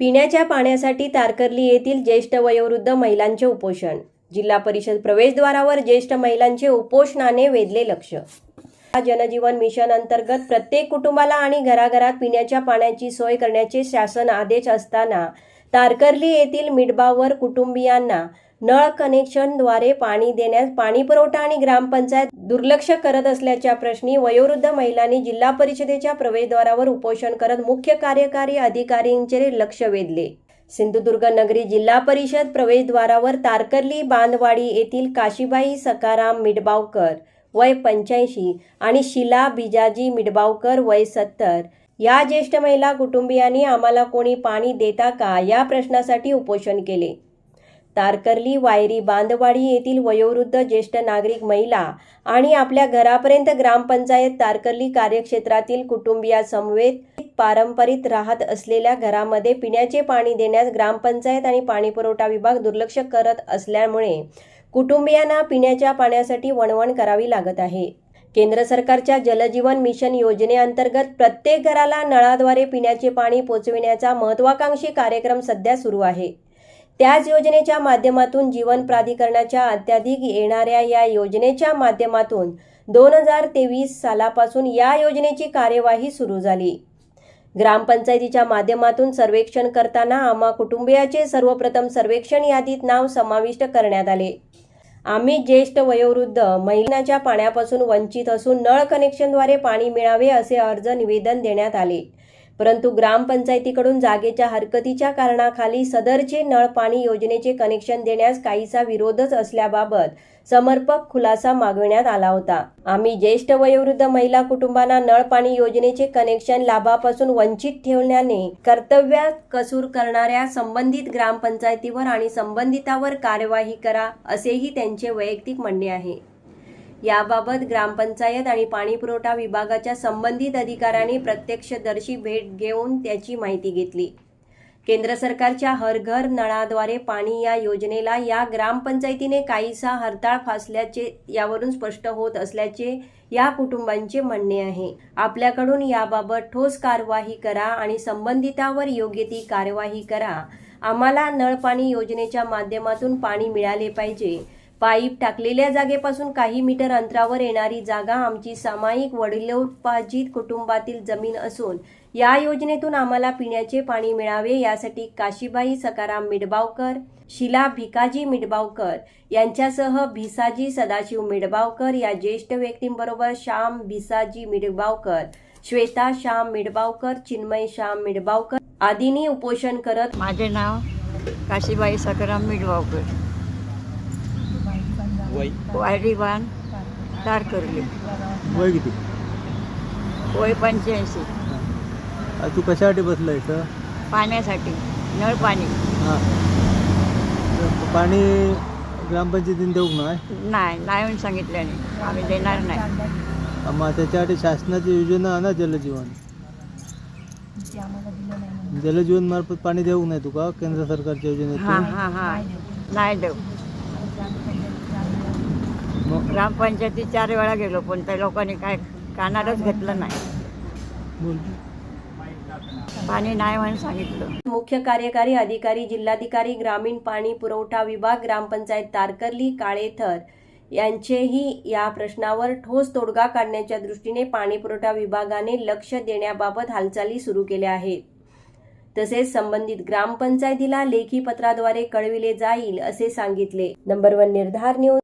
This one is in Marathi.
पिण्याच्या पाण्यासाठी तारकर्ली येथील ज्येष्ठ वयोवृद्ध महिलांचे उपोषण. जिल्हा परिषद प्रवेशद्वारावर ज्येष्ठ महिलांचे उपोषणाने वेधले लक्ष. जनजीवन मिशन अंतर्गत प्रत्येक कुटुंबाला आणि घराघरात पिण्याच्या पाण्याची सोय करण्याचे शासन आदेश असताना तारकर्ली येथील मिडबावर कुटुंबियांना नळ कनेक्शनद्वारे पाणी देण्यास पाणीपुरवठा आणि ग्रामपंचायत दुर्लक्ष करत असल्याच्या प्रश्नी वयोवृद्ध महिलांनी जिल्हा परिषदेच्या प्रवेशद्वारावर उपोषण करत मुख्य कार्यकारी अधिकाऱ्यांचे लक्ष वेधले. सिंधुदुर्ग नगरी जिल्हा परिषद प्रवेशद्वारावर तारकर्ली बांधवाडी येथील काशीबाई सकाराम मिडबावकर वय पंच्याऐंशी आणि शिला बिजाजी मिडबावकर वय सत्तर या ज्येष्ठ महिला कुटुंबियांनी आम्हाला कोणी पाणी देता का या प्रश्नासाठी उपोषण केले. तारकर्ली वायरी बांधवाडी येथील वयोवृद्ध ज्येष्ठ नागरिक महिला आणि आपल्या घरापर्यंत ग्रामपंचायत तारकर्ली कार्यक्षेत्रातील कुटुंबियासमवेत पारंपरिक राहत असलेल्या घरामध्ये पिण्याचे पाणी देण्यास ग्रामपंचायत आणि पाणीपुरवठा विभाग दुर्लक्ष करत असल्यामुळे कुटुंबियांना पिण्याच्या पाण्यासाठी वणवण करावी लागत आहे. केंद्र सरकारच्या जलजीवन मिशन योजनेअंतर्गत प्रत्येक घराला नळाद्वारे पिण्याचे पाणी पोचविण्याचा महत्वाकांक्षी कार्यक्रम सध्या सुरू आहे. त्याच योजनेच्या माध्यमातून जीवन प्राधिकरणाच्या अत्याधिक येणाऱ्या या योजनेच्या माध्यमातून दोन हजार तेवीस सालापासून या योजनेची कार्यवाही सुरू झाली. ग्रामपंचायतीच्या माध्यमातून सर्वेक्षण करताना आम्हा कुटुंबियाचे सर्वप्रथम सर्वेक्षण यादीत नाव समाविष्ट करण्यात आले. आम्ही ज्येष्ठ वयोवृद्ध महिलांच्या पाण्यापासून वंचित असून नळ कनेक्शनद्वारे पाणी मिळावे असे अर्ज निवेदन देण्यात आले. परंतु ग्रामपंचायतीकडून जागेच्या हरकतीच्या कारणाखाली सदरचे नळ पाणी योजनेचे कनेक्शन देण्यास काहीसा विरोधच असल्याबाबत समर्पक खुलासा मागविण्यात आला होता. आम्ही ज्येष्ठ वयोवृद्ध महिला कुटुंबांना नळ पाणी योजनेचे कनेक्शन लाभापासून वंचित ठेवण्याने कर्तव्यात कसूर करणाऱ्या संबंधित ग्रामपंचायतीवर आणि संबंधितावर कार्यवाही करा असेही त्यांचे वैयक्तिक म्हणणे आहे. याबाबत ग्रामपंचायत आणि पाणीपुरवठा विभागाच्या संबंधित अधिकाऱ्यांनी प्रत्यक्षदर्शी भेट घेऊन त्याची माहिती घेतली. केंद्र सरकारच्या हर घर नळाद्वारे पाणी या योजनेला या ग्रामपंचायतीने काहीसा हरताळ फासल्याचे यावरून स्पष्ट होत असल्याचे या कुटुंबांचे म्हणणे आहे. आपल्याकडून याबाबत ठोस कारवाई करा आणि संबंधितावर योग्य ती कारवाई करा. आम्हाला नळपाणी योजनेच्या माध्यमातून पाणी मिळाले पाहिजे. पाईप टाकलेल्या जागेपासून काही मीटर अंतरावर येणारी जागा आमची सामायिक वडिलोपार्जित कुटुंबातील जमीन असून या योजनेतून आम्हाला पिण्याचे पाणी मिळावे. यासाठी काशीबाई सकाराम मिडबावकर शिला भिकाजी मिडबावकर यांच्यासह भिसाजी सदाशिव मिडबावकर या ज्येष्ठ व्यक्तींबरोबर श्याम भिसाजी मिडबावकर श्वेता श्याम मिडबावकर चिन्मय श्याम मिडबावकर आदींनी उपोषण करत माझे नाव काशीबाई सकाराम मिडबावकर. वायरीवान तारकर्ली वय किती? वय पंच्याऐंशी. आ, तू कशासाठी बसला इथं? पाण्यासाठी नळ पाणी. हां. तर पाणी ग्रामपंचायतीने देऊ नाही? नाही नाही म्हणून सांगितल्याने आम्ही देणार नाही. मग त्याच्यासाठी शासनाची योजना आहे ना जलजीवन. जलजीवन मार्फत पाणी देऊ नाही तुका केंद्र सरकारच्या हां योजनेतून हां हां. नाही देऊ. मग ग्रामपंचायतीत चार वेळा गेलो पण त्या लोकांनी काय कानारच घेतलं नाही. पाणी नाही म्हणून सांगितलं. मुख्य कार्यकारी अधिकारी जिल्हाधिकारी ग्रामीण पाणी पुरवठा विभाग ग्रामपंचायत तारकर्ली काळेथर यांचेही या प्रश्नावर ठोस तोडगा काढण्याच्या दृष्टीने पाणी पुरवठा विभागाने लक्ष देण्याबाबत हालचाली सुरू केल्या आहेत. तसेच संबंधित ग्रामपंचायतीला लेखी पत्राद्वारे कळविले जाईल असे सांगितले. Number one Nirdhar news.